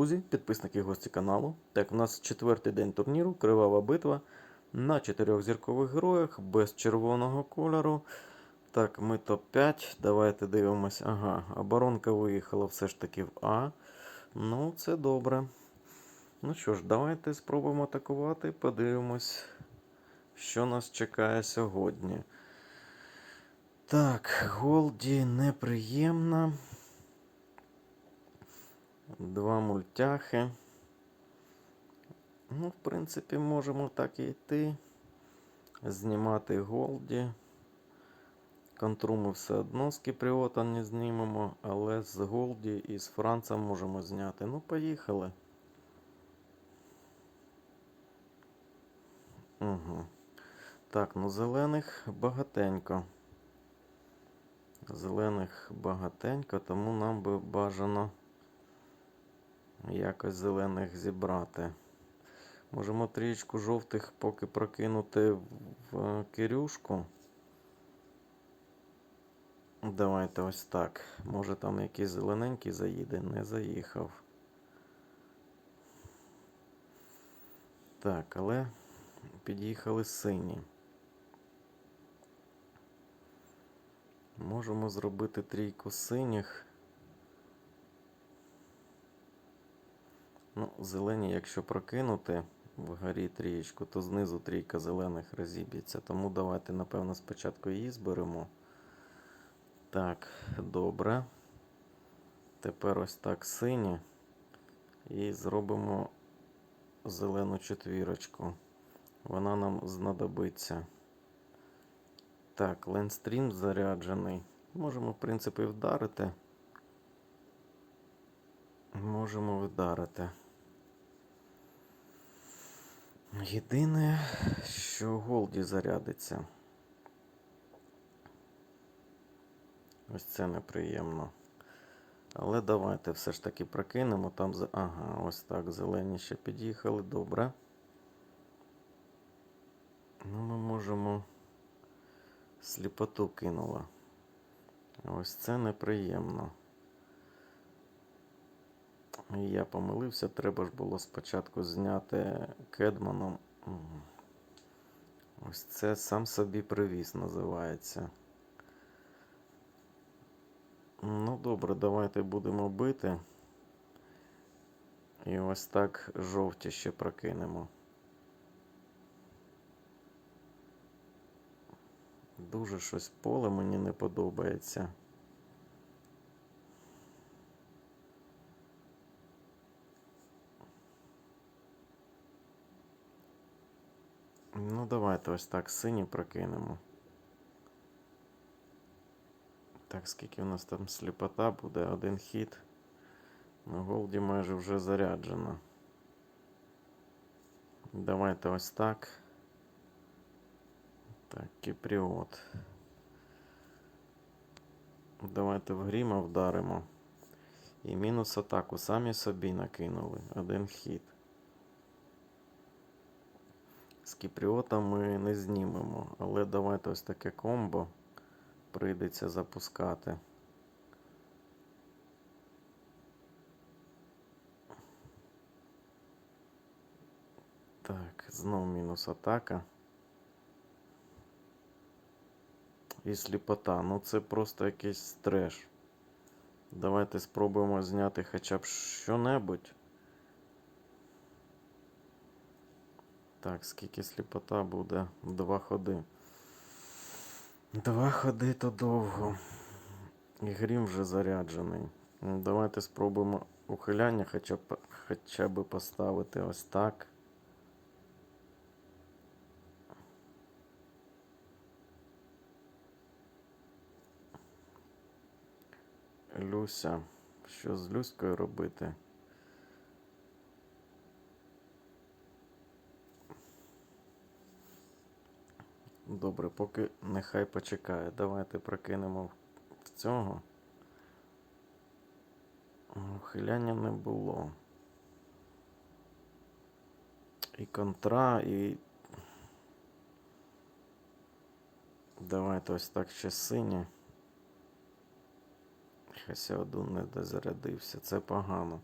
друзі, підписники гості каналу. Так, у нас четвертий день турніру, кривава битва на чотирьох зіркових героях без червоного кольору. Так, ми топ-5. Давайте дивимось. Ага, оборонка виїхала все ж таки в А. Ну, це добре. Ну що ж, давайте спробуємо атакувати. Подивимось, що нас чекає сьогодні. Так, Голді неприємна. Два мультяхи. Ну, в принципі, можемо так і йти. Знімати Голді. Контру ми все одно з Кіпріота не знімемо, але з Голді і з Франца можемо зняти. Ну, поїхали. Угу. Так, ну зелених багатенько. Зелених багатенько, тому нам би бажано якось зелених зібрати. Можемо трієчку жовтих поки прокинути в Кирюшку. Давайте ось так. Може там якийсь зелененький заїде, не заїхав. Так, але під'їхали сині. Можемо зробити трійку синіх. Ну, зелені, якщо прокинути вгорі трієчку, то знизу трійка зелених розіб'ється. Тому давайте, напевно, спочатку її зберемо. Так, добре. Тепер ось так сині. І зробимо зелену четвірочку. Вона нам знадобиться. Так, ленстрім заряджений. Можемо, в принципі, вдарити. Можемо вдарити. Єдине, що Голді зарядиться. Ось це неприємно. Але давайте все ж таки прокинемо. Там. Ага, ось так, зелені ще під'їхали. Добре. Ну, ми можемо. Сліпоту кинула. Ось це неприємно. Я помилився, треба ж було спочатку зняти кедманом. Ось це сам собі привіз називається. Ну, добре, давайте будемо бити. І ось так жовті ще прокинемо. Дуже щось поле мені не подобається. Ну, давайте ось так сині прокинемо. Так, скільки у нас там сліпота буде? Один хід. На голді майже вже заряджено. Давайте ось так. Так, Кіпріот. Давайте в Гріма вдаримо. І мінус атаку самі собі накинули. Один хід. З Кіпріота ми не знімемо, але давайте ось таке комбо прийдеться запускати. Так, знов мінус атака. І сліпота. Ну це просто якийсь треш. Давайте спробуємо зняти хоча б що-небудь. Так, скільки сліпота буде? Два ходи. Два ходи то довго. І грім вже заряджений. Давайте спробуємо ухиляння хоча б, хоча б поставити ось так. Люся. Що з Люською робити? Добре, поки нехай почекає. Давайте прокинемо в цього. Ухиляння не було. І контра, і. Давайте ось так ще сині. Хасіодун не дозарядився. Це погано.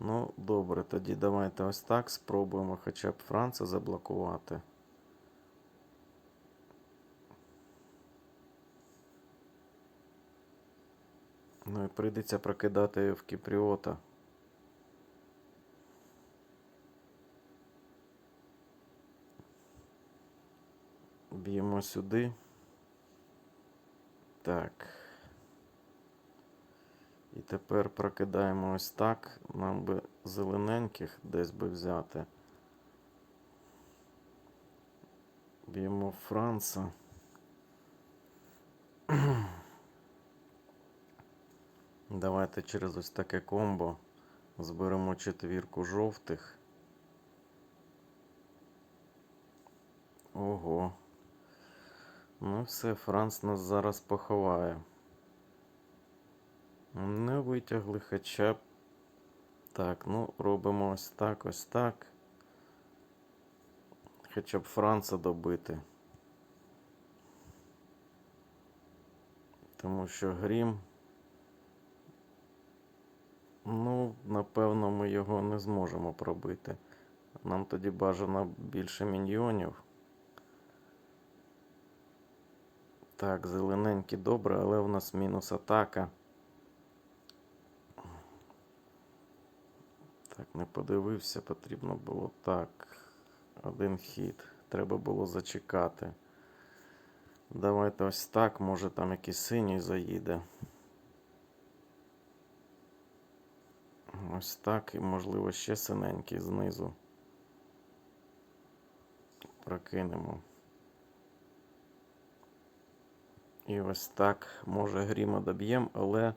Ну, добре, тоді давайте ось так спробуємо хоча б Франца заблокувати. Прийдеться прокидати в Кіпріота. Б'ємо сюди. Так. І тепер прокидаємо ось так. Нам би зелененьких десь би взяти. Б'ємо Франца. Давайте через ось таке комбо зберемо четвірку жовтих. Ого. Ну все, Франц нас зараз поховає. Не витягли хоча б. Так, ну робимо ось так, ось так. Хоча б Франца добити. Тому що грім. Напевно, ми його не зможемо пробити. Нам тоді бажано більше міньйонів. Так, зелененький добре, але у нас мінус атака. Так, не подивився, потрібно було так. Один хід. Треба було зачекати. Давайте ось так, може там якийсь синій заїде. Ось так, і можливо ще синенький знизу. Прокинемо. І ось так, може гріма доб'ємо, але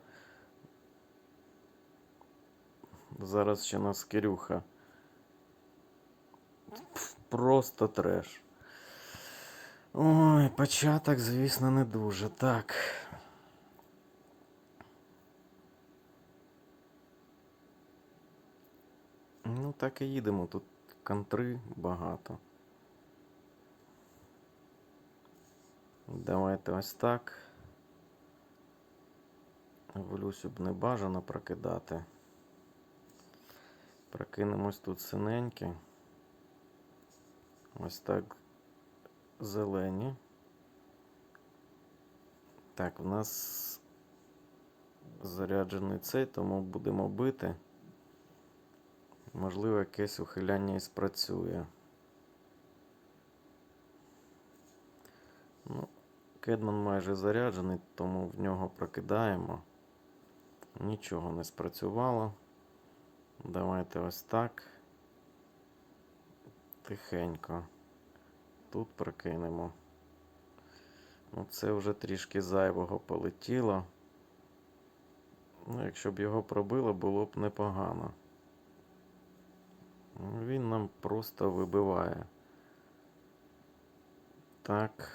зараз ще нас Кирюха. Просто треш. Ой, початок, звісно, не дуже. Так. Ну, так і їдемо. Тут контри багато. Давайте ось так. В Люсю б не бажано прокидати. Прокинемось тут синенькі. Ось так зелені. Так, в нас заряджений цей, тому будемо бити. Можливо, якесь ухиляння і спрацює. Ну, Кедман майже заряджений, тому в нього прокидаємо. Нічого не спрацювало. Давайте ось так. Тихенько. Тут прокинемо. Ну, це вже трішки зайвого полетіло. Ну, якщо б його пробило, було б непогано. Він нам просто вибиває. Так.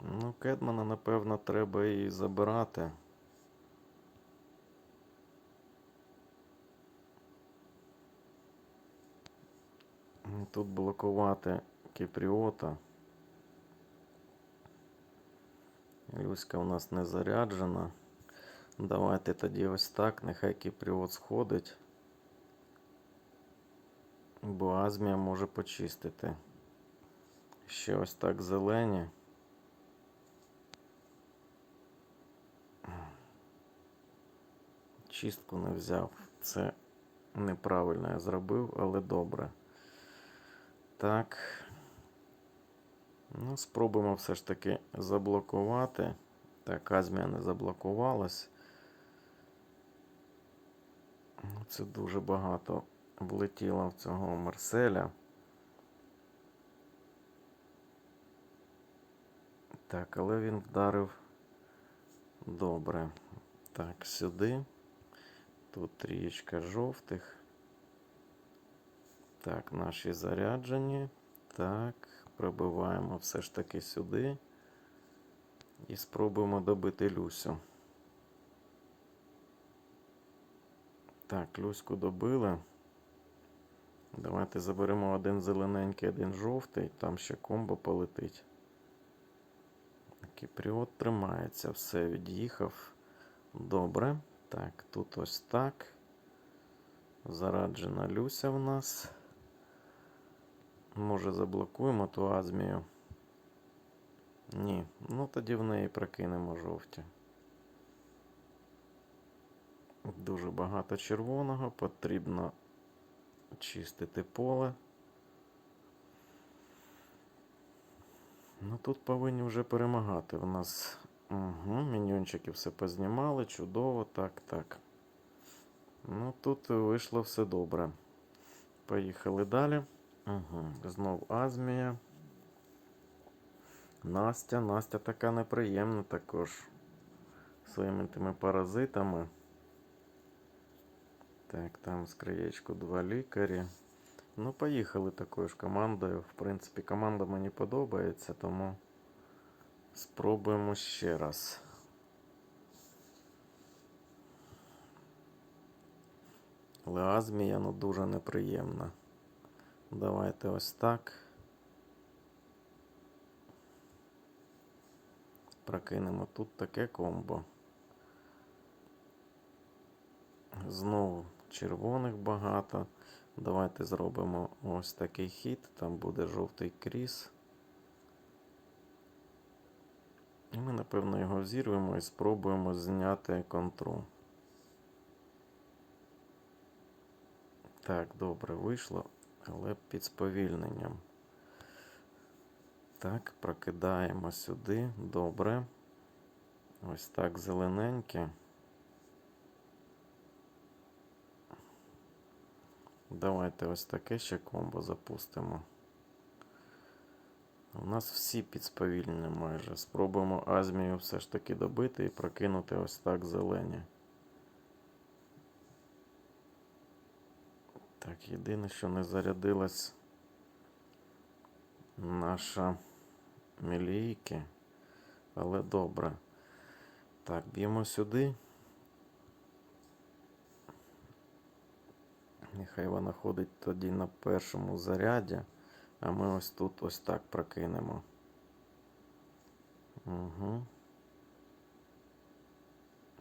Ну, Кедмана, напевно, треба і забирати. Тут блокувати Кіпріота. Люська у нас не заряджена. Давайте тоді ось так. Нехай Кіпріот сходить. Бо Азмія може почистити. Ще ось так зелені. Чистку не взяв. Це неправильно я зробив, але добре. Так. Ну, спробуємо все ж таки заблокувати. Так, Азмія не заблокувалась. Ну, Це дуже багато влетіло в цього Марселя. Так, але він вдарив добре. Так, сюди. Тут трієчка жовтих. Так, наші заряджені. Так, пробиваємо все ж таки сюди. І спробуємо добити Люсю. Так, Люську добили. Давайте заберемо один зелененький, один жовтий. Там ще комбо полетить. Кіпріот тримається, все від'їхав. Добре. Так, тут ось так. Зараджена Люся в нас. Може заблокуємо ту азмію? Ні. Ну тоді в неї прокинемо жовті. Дуже багато червоного, потрібно чистити поле. Ну тут повинні вже перемагати. У нас угу, міньйончики все познімали, чудово, так, так. Ну тут вийшло все добре. Поїхали далі. Угу. Знов Азмія. Настя. Настя така неприємна також. Своїми тими паразитами. Так, там з краєчку два лікарі. Ну, поїхали такою ж командою. В принципі, команда мені подобається, тому спробуємо ще раз. Леазмія, ну дуже неприємна. Давайте ось так. Прокинемо тут таке комбо. Знову червоних багато. Давайте зробимо ось такий хід. Там буде жовтий кріс. І ми, напевно, його взірвемо і спробуємо зняти контру. Так, добре вийшло, але під сповільненням. Так, прокидаємо сюди. Добре. Ось так зелененьке. Давайте ось таке ще комбо запустимо. У нас всі під сповільненням майже. Спробуємо Азмію все ж таки добити і прокинути ось так зелені. Так, єдине, що не зарядилась наша мілійки. Але добре. Так, б'ємо сюди. Нехай вона ходить тоді на першому заряді, а ми ось тут ось так прокинемо. Угу.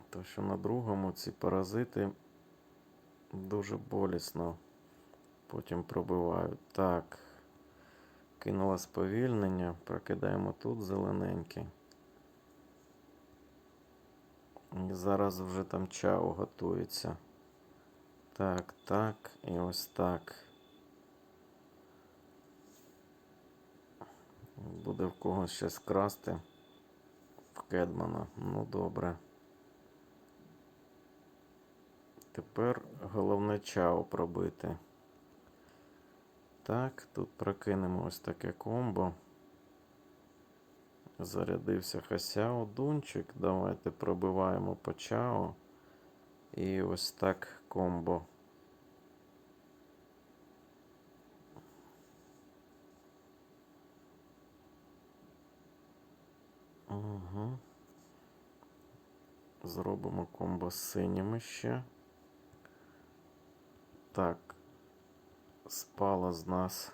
То що на другому ці паразити дуже болісно потім пробивають. Так. Кинула сповільнення, прокидаємо тут зелененьке. І зараз вже там чао готується. Так, так, і ось так. Буде в когось щось красти. В Кедмана. Ну добре. Тепер головне чао пробити. Так, тут прокинемо ось таке комбо. Зарядився Хасяо Дунчик. Давайте пробиваємо по чао. І ось так комбо. Угу. Зробимо комбо з синіми ще. Так. Спала з нас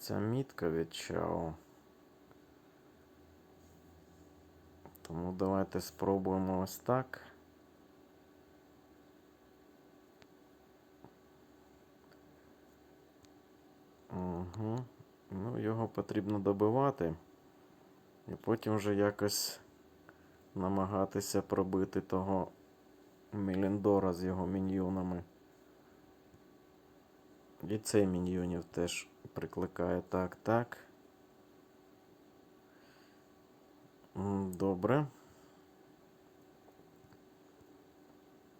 ця мітка від Чао. Тому давайте спробуємо ось так. Угу. Ну, його потрібно добивати. І потім вже якось намагатися пробити того Міліндора з його міньйонами. І цей міньйонів теж прикликає так, так. Добре.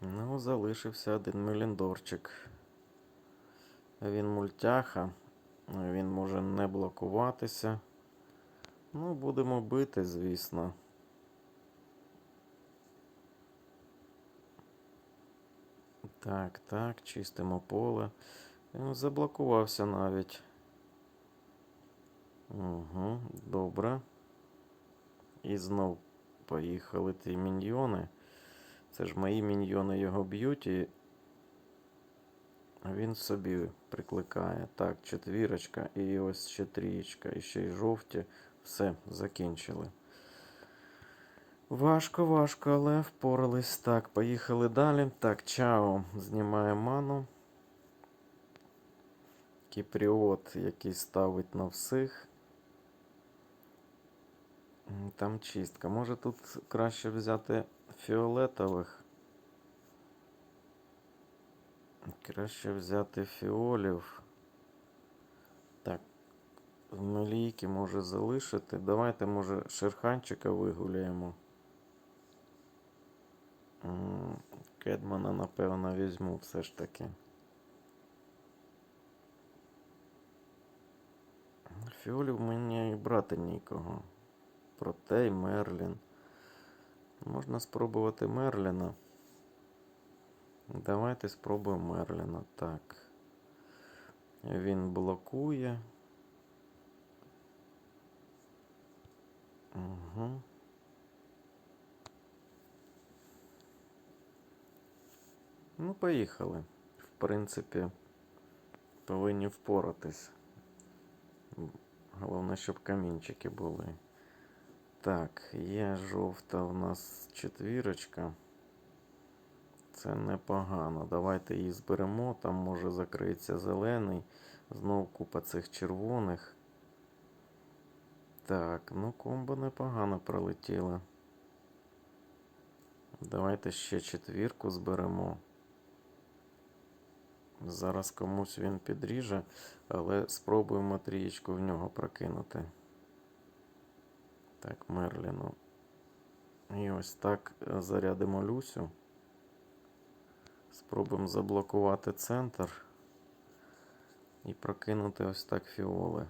Ну, залишився один меліндорчик. Він мультяха. Він може не блокуватися. Ну, будемо бити, звісно. Так, так, чистимо поле. Він заблокувався навіть. Угу, добре. І знов поїхали ті міньйони. Це ж мої міньйони його б'ють і він собі прикликає. Так, четвірочка і ось ще трієчка, і ще й жовті. Все, закінчили. Важко, важко, але впорались. Так, поїхали далі. Так, чао. Знімаємо ману. Кіпріот, який ставить на всіх. Там чистка. Може тут краще взяти фіолетових. Краще взяти фіолів. Так. Мелійки може залишити. Давайте, може, шерханчика вигуляємо. Кедмана, напевно, візьму все ж таки. Фіолів мені і брати нікого. Проте й Мерлін. Можна спробувати Мерліна. Давайте спробуємо Мерліна. Так. Він блокує. Угу. Ну, поїхали. В принципі, повинні впоратись. Головне, щоб камінчики були. Так, є жовта у нас четвірочка. Це непогано. Давайте її зберемо. Там може закриється зелений. Знов купа цих червоних. Так, ну комбо непогано пролетіло. Давайте ще четвірку зберемо. Зараз комусь він підріже, але спробуємо трієчку в нього прокинути. Так, Мерліну. І ось так е, зарядимо Люсю. Спробуємо заблокувати центр. І прокинути ось так фіоли.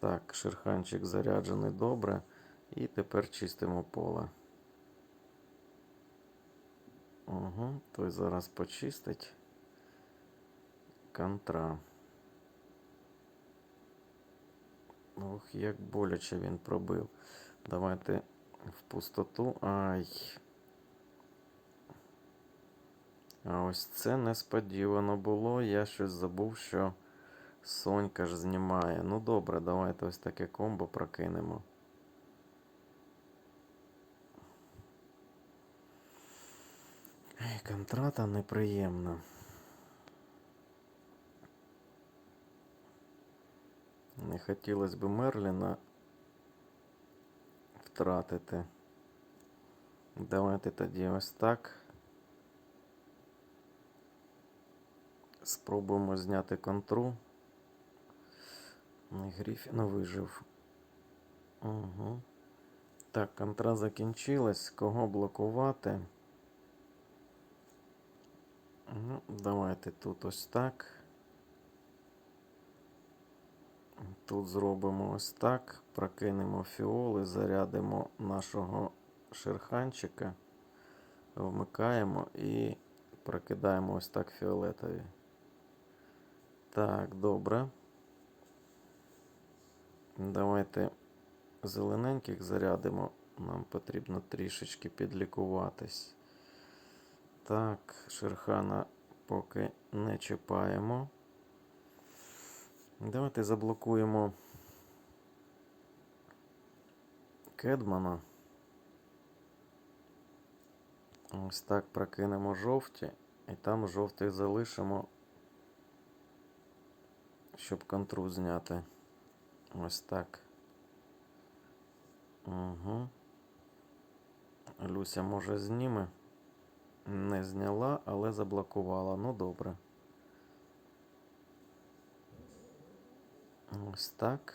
Так, шерханчик заряджений добре. І тепер чистимо поле. Угу, той зараз почистить. Контра. Ох, як боляче він пробив. Давайте в пустоту. Ай. А ось це несподівано було. Я щось забув, що Сонька ж знімає. Ну добре, давайте ось таке комбо прокинемо. Ей, контрата неприємна. Не хотілося б Мерліна втратити. Давайте тоді ось так. Спробуємо зняти контру. Гріфін вижив. Угу. Так, контра закінчилась. Кого блокувати? Ну, давайте тут ось так. Тут зробимо ось так. Прокинемо фіоли, зарядимо нашого шерханчика, вмикаємо і прокидаємо ось так фіолетові. Так, добре. Давайте зелененьких зарядимо. Нам потрібно трішечки підлікуватись. Так, шерхана поки не чіпаємо. Давайте заблокуємо Кедмана. Ось так прокинемо жовті, і там жовтий залишимо, щоб контру зняти. Ось так. Угу. Люся може зніме. Не зняла, але заблокувала. Ну добре. Ось так.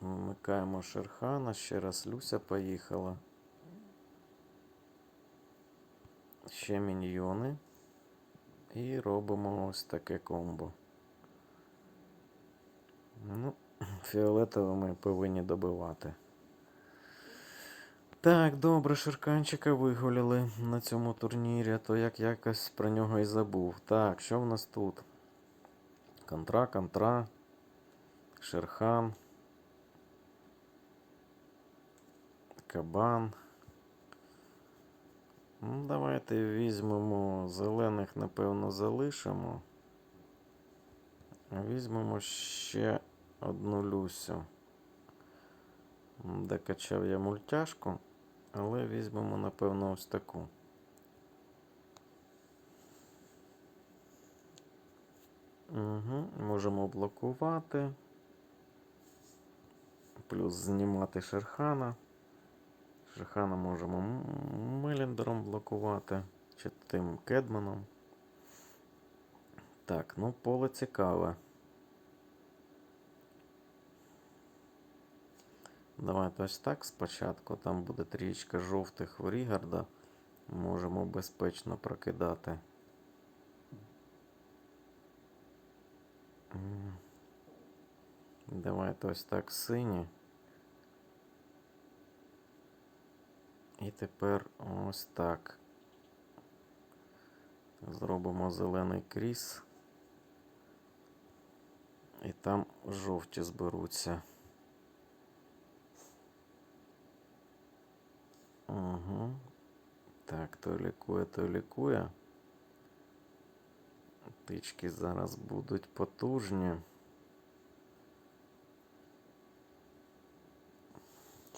Вмикаємо Шерхана. Ще раз Люся поїхала. Ще міньйони. І робимо ось таке комбо. Ну, фіолетово ми повинні добивати. Так, добре, Шерканчика вигуляли на цьому турнірі, то як якось про нього і забув. Так, що в нас тут? Контра, контра, Шерхан, Кабан. Ну, давайте візьмемо зелених, напевно, залишимо. Візьмемо ще одну Люсю. Докачав я мультяшку, але візьмемо, напевно, ось таку. Угу, можемо блокувати. Плюс знімати Шерхана. Шерхана можемо Меліндером блокувати. Чи тим Кедманом. Так, ну поле цікаве. Давайте ось так спочатку. Там буде трієчка жовтих в Рігарда. Можемо безпечно прокидати. Давайте ось так сині. І тепер ось так. Зробимо зелений кріс. І там жовті зберуться. Угу. Так, то лікує, то лікує. Тички зараз будуть потужні.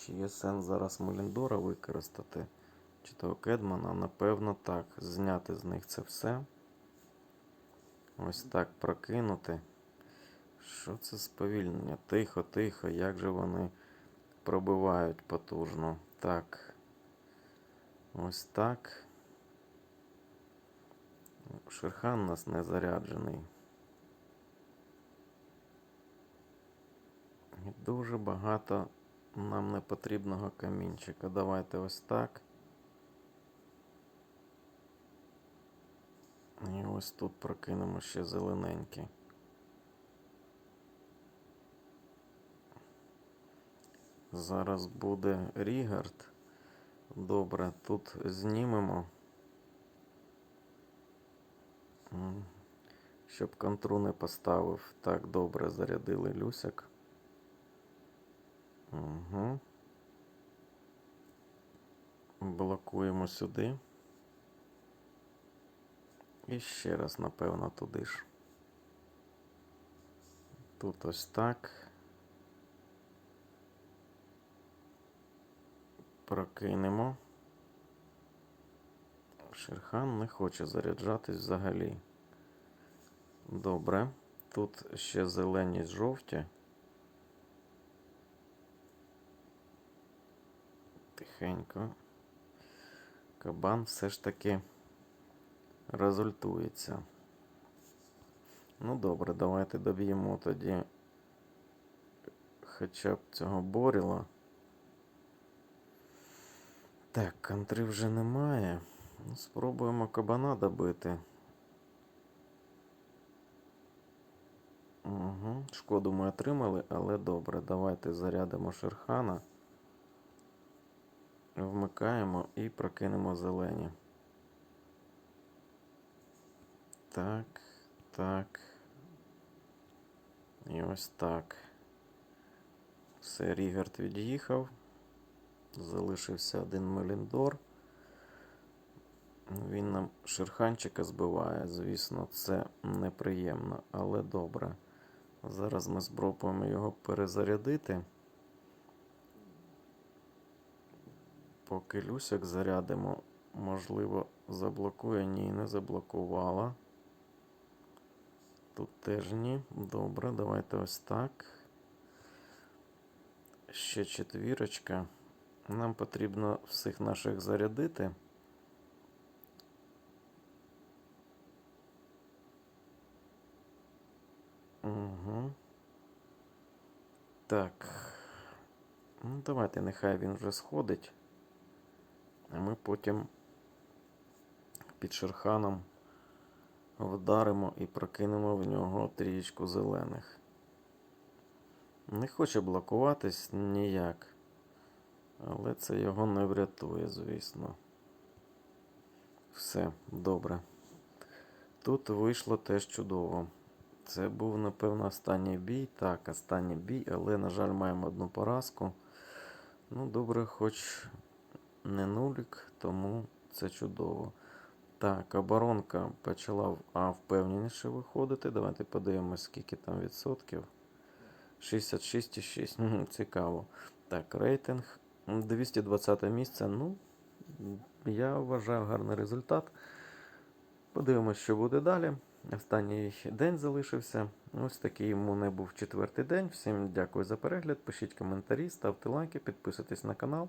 Чи є сенс зараз Меліндора використати? Чи того Кедмана? Напевно, так. Зняти з них це все. Ось так прокинути. Що це сповільнення? Тихо, тихо, як же вони пробивають потужно. Так. Ось так. Шерхан у нас не заряджений. І дуже багато нам не потрібного камінчика. Давайте ось так. І ось тут прокинемо ще зелененький. Зараз буде Рігард. Добре, тут знімемо. Щоб контру не поставив. Так, добре, зарядили Люсяк. Угу. Блокуємо сюди. І ще раз, напевно, туди ж. Тут ось так. Прокинемо. Шерхан не хоче заряджатись взагалі. Добре. Тут ще зелені жовті. Тихенько. Кабан все ж таки результується. Ну добре, давайте доб'ємо тоді хоча б цього боріла. Так, контри вже немає. Ну, Спробуємо кабана добити. Угу. Шкоду ми отримали, але добре. Давайте зарядимо Шерхана. Вмикаємо і прокинемо зелені. Так, так. І ось так. Все, Рігард від'їхав. Залишився один Меліндор. Він нам шерханчика збиває, звісно, це неприємно, але добре. Зараз ми спробуємо його перезарядити. Поки Люсяк зарядимо, можливо, заблокує. Ні, не заблокувала. Тут теж ні. Добре, давайте ось так. Ще четвірочка. Нам потрібно всіх наших зарядити. Угу. Так. Ну, давайте, нехай він вже сходить. А ми потім під шерханом вдаримо і прокинемо в нього трієчку зелених. Не хоче блокуватись ніяк. Але це його не врятує, звісно. Все, добре. Тут вийшло теж чудово. Це був, напевно, останній бій. Так, останній бій, але, на жаль, маємо одну поразку. Ну, добре, хоч не нулік, тому це чудово. Так, оборонка почала а, впевненіше виходити. Давайте подивимось, скільки там відсотків. 66,6. Цікаво. Так, рейтинг. 220 місце. Ну, я вважаю гарний результат. Подивимось, що буде далі. Останній день залишився. Ось такий у мене був четвертий день. Всім дякую за перегляд. Пишіть коментарі, ставте лайки, підписуйтесь на канал.